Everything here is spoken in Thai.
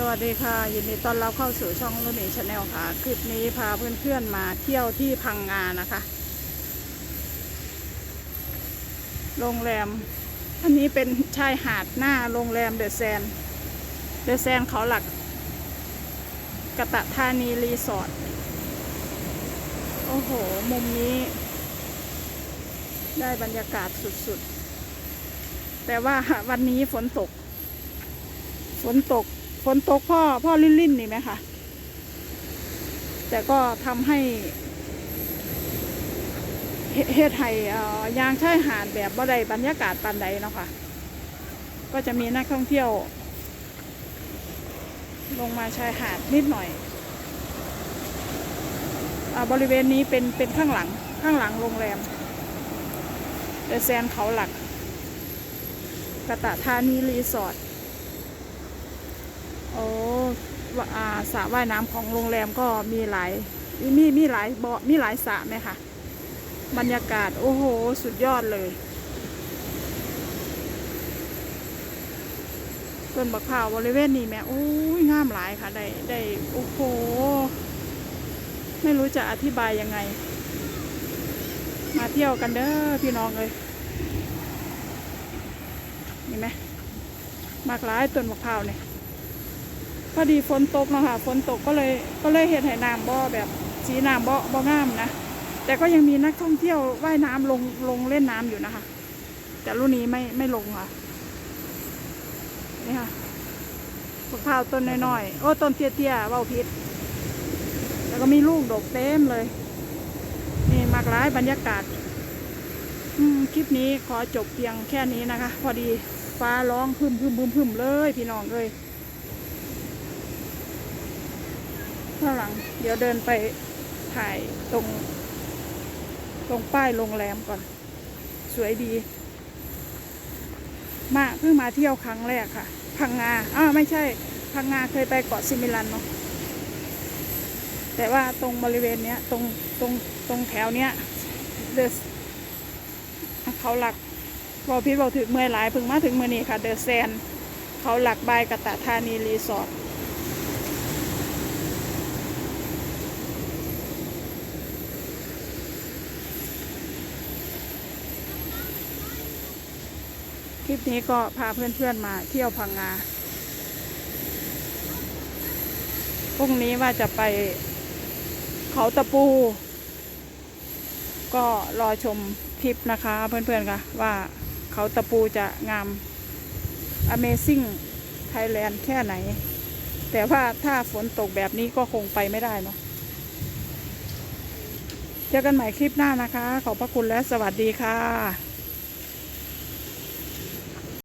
สวัสดีค่ะ ยินดีต้อนรับเข้าสู่ช่องรุ่นนี้ชาแนลค่ะ คลิปนี้พาเพื่อนๆมาเที่ยวที่พังงานะคะ โรงแรม อันนี้เป็นชายหาดหน้าโรงแรมเดอะแซน เดอะแซนเขาหลัก กะตะธานีรีสอร์ท โอ้โห มุมนี้ ได้บรรยากาศสุดๆ แต่ว่าวันนี้ฝนตก ฝนตก ฝนตกพ่อพ่อลิ่นลิ่นๆนี่ไหมคะแต่ก็ทำให้เฮ็ดให้เอ่อยางชายหาดแบบบ่ได้บรรยากาศปานใดเนาะค่ะ ก็จะมีนักท่องเที่ยว ลงมาชายหาดนิดหน่อยอบริเวณนี้เป็นเป็นข้างหลังข้างหลังโรงแรมเดอะแซนเขาหลักกระตะธานีรีสอร์ท โอ้ว่าอ่า สระว่ายน้ำของโรงแรมก็มีหลายมีมีหลายบ่อมีหลายสระไหมคะบรรยากาศโอ้โห สุดยอดเลยต้นบักพร้าวบริเวณนี้แม่โอ้ยงามหลายค่ะ ได้ได้โอ้โห ไม่รู้จะอธิบายยังไง มาเที่ยวกันเด้อพี่น้องเลยนี่ไหมมากหลายต้นบักพร้าวเนี่ย พอดีฝนตกเนาะค่ะฝนตกก็เลยก็เลยเห็นไหน้ำบ่อแบบสีน้ำบ่อบ่องามนะแต่ก็ยังมีนักท่องเที่ยวว่ายน้ำลงลงเล่นน้ำอยู่นะคะ แต่รุ่นนี้ไม่ไม่ลงค่ะนี่ค่ะมะพร้าวต้นน้อยๆโอ้ต้นเตี้ยๆเว้าพิษแล้วก็มีลูกดกเต็มเลย นี่มากร้ายบรรยากาศคลิปนี้ขอจบเพียงแค่นี้นะคะ พอดีฟ้าร้องพึ่มพึ่มพึ่มพึ่มเลย พี่น้องเลย ข้างหลัง เดี๋ยวเดินไปถ่ายตรง ตรงป้ายโรงแรมก่อน สวยดี มาเพิ่งมาเที่ยวครั้งแรกค่ะ พังงาอ้าวไม่ใช่ พังงาเคยไปเกาะซิมิลันเนาะแต่ว่าตรงบริเวณเนี้ยตรงตรงตรงแถวเนี้ยเดอะเขาหลักบอพิษบอกถึงเมื่อยหลายเพิ่งมาถึงเมื่อนี้ค่ะ เดอะแซน เขาหลักบายกะตะธานีรีสอร์ท คลิปนี้ก็พาเพื่อนๆมาเที่ยวพังงา พรุ่งนี้ว่าจะไปเขาตะปู ก็รอชมคลิปนะคะเพื่อนๆค่ะ ว่าเขาตะปูจะงาม Amazing Thailand แค่ไหน แต่ว่าถ้าฝนตกแบบนี้ก็คงไปไม่ได้เนาะเจอกันใหม่คลิปหน้านะคะ ขอบพระคุณและสวัสดีค่ะ